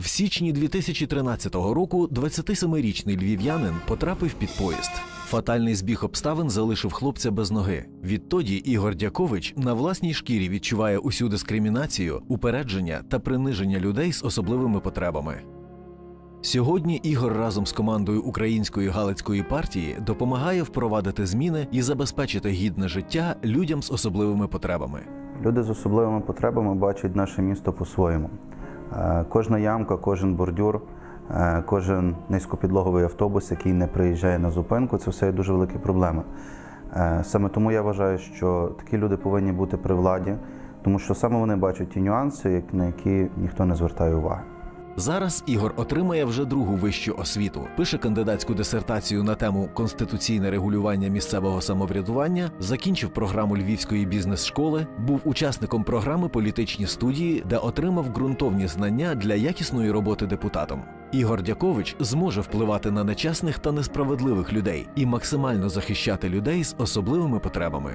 В січні 2013 року 27-річний львів'янин потрапив під поїзд. Фатальний збіг обставин залишив хлопця без ноги. Відтоді Ігор Дякович на власній шкірі відчуває усю дискримінацію, упередження та приниження людей з особливими потребами. Сьогодні Ігор разом з командою Української Галицької партії допомагає впровадити зміни і забезпечити гідне життя людям з особливими потребами. Люди з особливими потребами бачать наше місто по-своєму. Е, Кожна ямка, кожен бордюр, е, кожен низькопідлоговий автобус, який не приїжджає на зупинку, це все є дуже великі проблеми. Е, Саме тому я вважаю, що такі люди повинні бути при владі, тому що саме вони бачать ті нюанси, на які ніхто не звертає уваги. Зараз Ігор отримає вже другу вищу освіту, пише кандидатську дисертацію на тему конституційне регулювання місцевого самоврядування, закінчив програму Львівської бізнес-школи, був учасником програми політичні студії, де отримав ґрунтовні знання для якісної роботи депутатом. Ігор Дякович зможе впливати на нечесних та несправедливих людей і максимально захищати людей з особливими потребами.